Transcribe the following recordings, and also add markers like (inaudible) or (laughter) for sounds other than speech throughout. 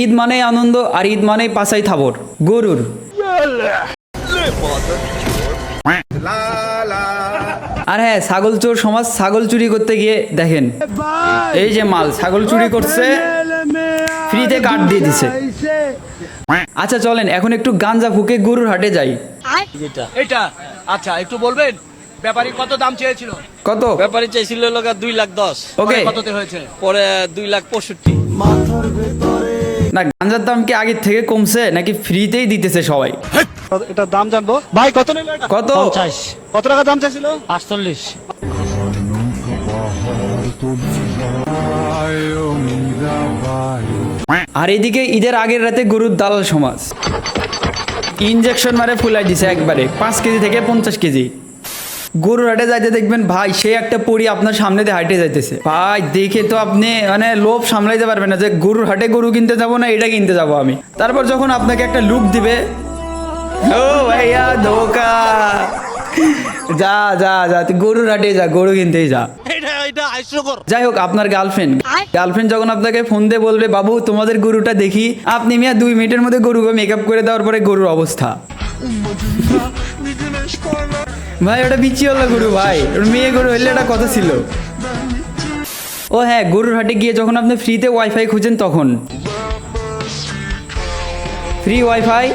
ঈদ মানেই আনন্দ আর ঈদ মানেই পাশাই থাবর। গরুর। আর হ্যাঁ ছাগল চোর সমাজ ছাগল চুরি করতে গিয়ে দেখেন এই যে মাল ছাগল চুরি করছে ফ্রিতে কাট দিয়ে দিছে। আচ্ছা চলেন এখন একটু গাঞ্জা ফুকে গরুর হাটে যাই। এটা আচ্ছা একটু বলবেন? ব্যাপারী কত দাম চেয়েছিল? কত? ব্যাপারী চেয়েছিল লগা দুই লাখ দশ। ওকে। কততে হয়েছে? পরে দুই লাখ পঁয়ষট্টি। না গাঞ্জার দাম কি আগের থেকে কমছে নাকি ফ্রিতেই দিতেছে সবাই? এটা দাম জানব। ভাই কত নিল এটা? কত? কত টাকা দাম চাইছিল? আটচল্লিশ। আর এদিকে ঈদের আগের রাতে গরুর দালাল সমাজ। ইনজেকশন মারে ফুলাই দিছে একবারে পাঁচ কেজি থেকে পঞ্চাশ কেজি। গরুর হাটে যাইতে দেখবেন ভাই সে একটা পরি আপনার সামনে দিয়ে হাঁটে যাইতেছে। ভাই দেখে তো আপনি মানে লোভ সামলাইতে পারবেন না যে গরুর হাটে গরু কিনতে যাব না এটা কিনতে যাব আমি? তারপর যখন আপনাকে একটা লুক দিবে ও ভাইয়া ধোকা। যা যা যা তুই গরুর হাটে যা গরু কিনতেই যা। যাই হোক আপনার গার্লফ্রেন্ড গার্লফ্রেন্ড যখন আপনাকে ফোন দিয়ে বলবে বাবু তোমাদের গরুটা দেখি আপনি মিয়া দুই মিনিটের মধ্যে গরুকে মেকআপ করে দেওয়ার পরে গরুর অবস্থা। ভাই ওটা বিচি হলো গরু ভাই। ওর মেয়ে গরু হইলে এটা কথা ছিল। ও হ্যাঁ গরুর হাটে গিয়ে যখন আপনি ফ্রিতে ওয়াইফাই খুঁজেন তখন। Free wifi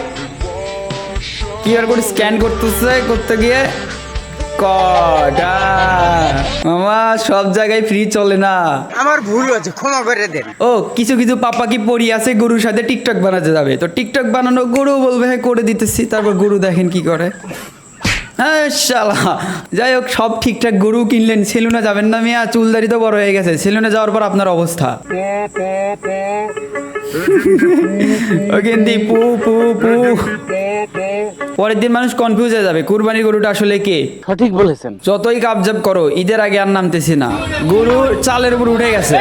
QR code scan করতেছে করতে গিয়ে কটা? মামা সব জায়গায় ফ্রি চলে না। আমার ভুল হয়েছে ক্ষমা করে দেন। ও কিছু কিছু পাপা কি পড়ি আছে গরুর সাথে টিকটক বানাতে যাবে। তো টিকটক বানানো গরু বলবে হ্যাঁ করে দিতেছি। তারপর গরু দেখেন কি করে। হ্যাঁ শালা। যাই হোক সব ঠিকঠাক। গরু কিনলেন সেলুনে যাবেন না মিয়া চুলদারি তো বড় হয়ে গেছে। সেলুনে যাওয়ার পর আপনার অবস্থা। (laughs) ওখান দিয়ে পু পু পু। পরের দিন মানুষ কনফিউজ হয়ে যাবে কুরবানির গরুটা আসলে কে? সঠিক বলেছেন। যতই কাবজাব করো ঈদের আগে আর নামতেছি না। গরু চালের উপর উঠে গেছে।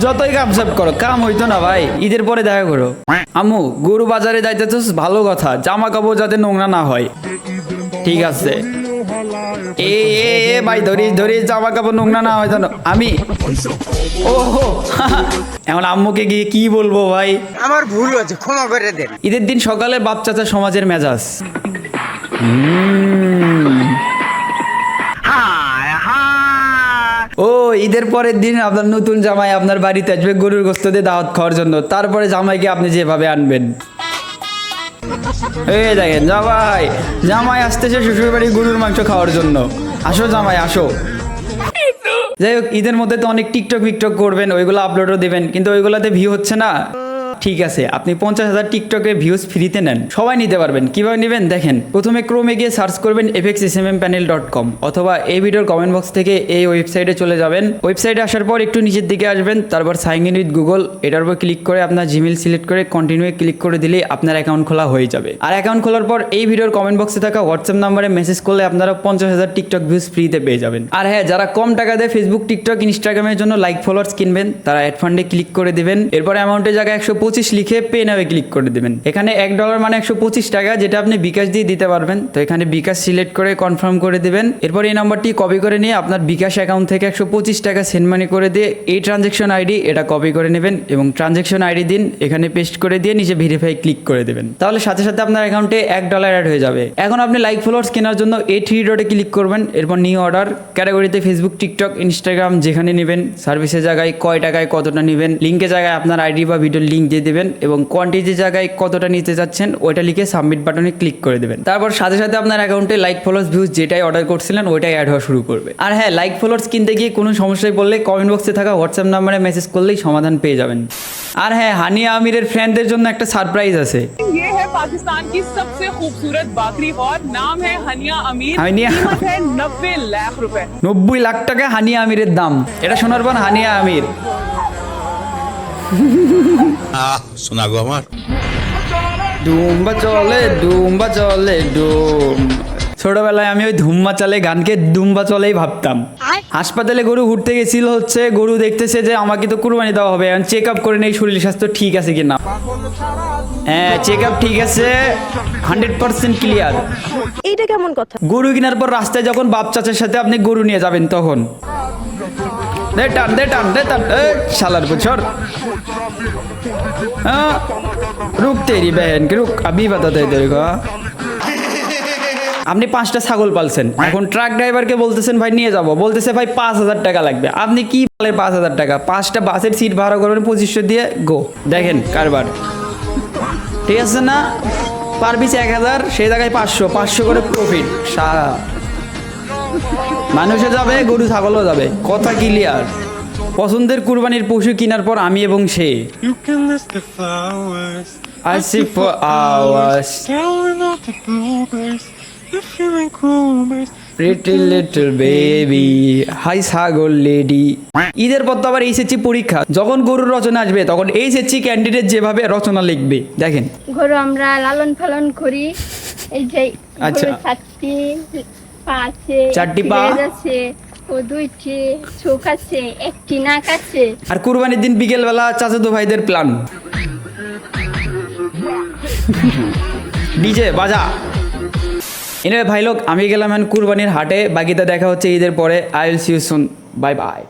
যতই কাবজাব করো কাম হইতো না ভাই। ঈদের পরে দেখা করো। আম্মু গরু বাজারে যাইতেছ ভালো কথা জামা কাপড় যাতে নোংরা না হয়। ঠিক আছে। এ এ এ ভাই ধরি ধরি জামা কাপড় নোংরা না হয় জানো আমি ও হো, (laughs) এখন আম্মুকে গিয়ে কি বলব ভাই? আমার ভুল হয়েছে ক্ষমা করে দেন। ঈদের দিন সকালে বাপ চাচা সমাজের মেজাজ। হুম। ও, ঈদের পরের দিন আপনার নতুন জামাই আপনার বাড়িতে আসবে, গরুর গোস্ত দিয়ে দাওয়াত খাওয়ার জন্য। তারপরে জামাইকে আপনি যেভাবে আনবেন। এই দেখেন, জামাই জামাই আসতেছে শ্বশুর বাড়ি গরুর মাংস খাওয়ার জন্য। আসো জামাই, আসো। যাই হোক, ঈদের মধ্যে তো অনেক টিকটক ফিকটক করবেন, ওইগুলো আপলোডও দেবেন, কিন্তু ওইগুলোতে ভিউ হচ্ছে না। ঠিক আছে, আপনি পঞ্চাশ হাজার টিকটকে ভিউজ ফ্রিতে নেন। সবাই নিতে পারবেন। কীভাবে নেবেন? দেখেন, প্রথমে ক্রোমে গিয়ে সার্চ করবেন FX S M M panel dot com অথবা এই ভিডিওর কমেন্ট বক্স থেকে এই ওয়েবসাইটে চলে যাবেন। ওয়েবসাইটে আসার পর একটু নিচের দিকে আসবেন, তারপর সাইন ইন উইথ গুগল এটার উপর ক্লিক করে আপনার জিমেল সিলেক্ট করে কন্টিনিউ ক্লিক করে দিলেই আপনার অ্যাকাউন্ট খোলা হয়ে যাবে। আর অ্যাকাউন্ট খোলার পর এই ভিডিওর কমেন্ট বক্সে থাকা হোয়াটসঅ্যাপ নাম্বারে মেসেজ করলে আপনারা পঞ্চাশ হাজার টিকটক ভিউজ ফ্রিতে পেয়ে যাবেন। আর হ্যাঁ যারা কম টাকা দিয়ে ফেসবুক টিকটক ইনস্টাগ্রামের জন্য লাইক ফলোয়ার্স কিনবেন, তারা অ্যাড ফান্ডে ক্লিক করে দেবেন। এরপর অ্যামাউন্টের জায়গায় একশো পঁচিশ লিখে পে নামে ক্লিক করে দেবেন। এখানে এক ডলার মানে একশো পঁচিশ টাকা, যেটা আপনি বিকাশ দিয়ে দিতে পারবেন। তো এখানে বিকাশ সিলেক্ট করে কনফার্ম করে দেবেন। এরপর এই নাম্বারটি কপি করে নিয়ে আপনার বিকাশ অ্যাকাউন্ট থেকে একশো পঁচিশ টাকা সেন্ড মানি করে দিয়ে এই ট্রানজেকশন আইডি এটা কপি করে নেবেন এবং ট্রানজেকশন আইডি দিন এখানে পেস্ট করে দিয়ে নিচে ভেরিফাই ক্লিক করে দেবেন। তাহলে সাথে সাথে আপনার অ্যাকাউন্টে এক ডলার অ্যাড হয়ে যাবে। এখন আপনি লাইক ফলোয়ার্স কেনার জন্য এই থ্রি ডটে ক্লিক করবেন। এরপর নিউ অর্ডার ক্যাটাগরিতে ফেসবুক টিকটক ইনস্টাগ্রাম যেখানে নেবেন। সার্ভিসের জায়গায় কয় টাকায় কতটা নেবেন। লিঙ্কের জায়গায় আপনার আইডি বা ভিডিওর লিঙ্ক দিয়ে দেবেন এবং কোয়ান্টিটির জায়গায় কতটা নিতে যাচ্ছেন ওইটা লিখে সাবমিট বাটনে ক্লিক করে দেবেন তারপর সাথে সাথে আপনার অ্যাকাউন্টে লাইক ফলোয়ার্স ভিউজ যেটাই অর্ডার করছিলেন ওইটাই অ্যাড হওয়া শুরু করবে আর হ্যাঁ লাইক ফলোয়ার্স কিনতে গিয়ে কোনো সমস্যায় পড়লে কমেন্ট বক্সে থাকা হোয়াটসঅ্যাপ নাম্বারে মেসেজ করলেই সমাধান পেয়ে যাবেন আর হ্যাঁ হানিয়া আমিরের ফ্রেন্ডদের জন্য একটা সারপ্রাইজ আছে ये है पाकिस्तान की सबसे खूबसूरत बाकरी और नाम है हनिया अमीर हनिया। कीमत है नब्बे लाख रुपए নব্বই লাখ টাকা হানিয়া আমিরের দাম এটা শোনার পর হানিয়া আমির আহ শোনা গো আমার। ডুম্বা চলে ডুম্বা চলে ডুম ছোটবেলায় আমি ওই ধুম্বা চলে গানকে ডুম্বা চলেই ভাবতাম। হাসপাতালে গরু ঘুরতে গেছিল হচ্ছে গরু দেখতেছে যে আমাকে তো কুরবানি দেওয়া হবে এখন চেক আপ করে নেই শরীর স্বাস্থ্য ঠিক আছে কিনা। হ্যাঁ চেক আপ ঠিক আছে হান্ড্রেড পার্সেন্ট ক্লিয়ার এইটা কেমন কথা? গরু কেনার পর রাস্তায় যখন বাপ চাচার সাথে আপনি গরু নিয়ে যাবেন তখন। দে টান দে টান দে টান এ শালার বুছর হ্যাঁ রুক তেরি বেহেন কি রুক বাতা আপনি পাঁচটা ছাগল পালছেন। এখন ট্রাক ড্রাইভারকে বলতেছেন, ভাই, নিয়ে যাব। বলতেছে, ভাই, পাঁচ হাজার টাকা লাগবে। আপনি কি বলেন পাঁচ হাজার টাকা? পাঁচটা বাসের সিট ভাড়া করবেন পঁচিশশো দিয়ে, গো। দেখেন কারবার। ঠিক আছে না? পারবি এক হাজার, সেই জায়গায় পাঁচশো। পাঁচশো করে প্রফিট সারা। মানুষও যাবে গরু ছাগলও যাবে। কথা ক্লিয়ার পছন্দের কুরবানির পশু কেনার পর আমি এবং সে. I for hours. The bluebirds. You're feeling. Pretty little baby hi ছাগল লেডি ঈদের পর তো আবার এইচএসসি পরীক্ষা। যখন গরুর রচনা আসবে তখন এইচএসসি ক্যান্ডিডেট যেভাবে রচনা লিখবে। দেখেন। গরু আমরা লালন পালন করি। এই যে আচ্ছা। পা আছে চারটি পা? আছে ও দুইটি চোখ আছে একটি নাক আছে। আর কুরবানির দিন বিকেলবেলা চাচাতো ভাইদের প্ল্যান ডিজে বাজা। এনে ভাই লোক আমি গেলাম এখন কুরবানির হাটে বাকিটা দেখা হচ্ছে ঈদের পরে। I will see you soon bye bye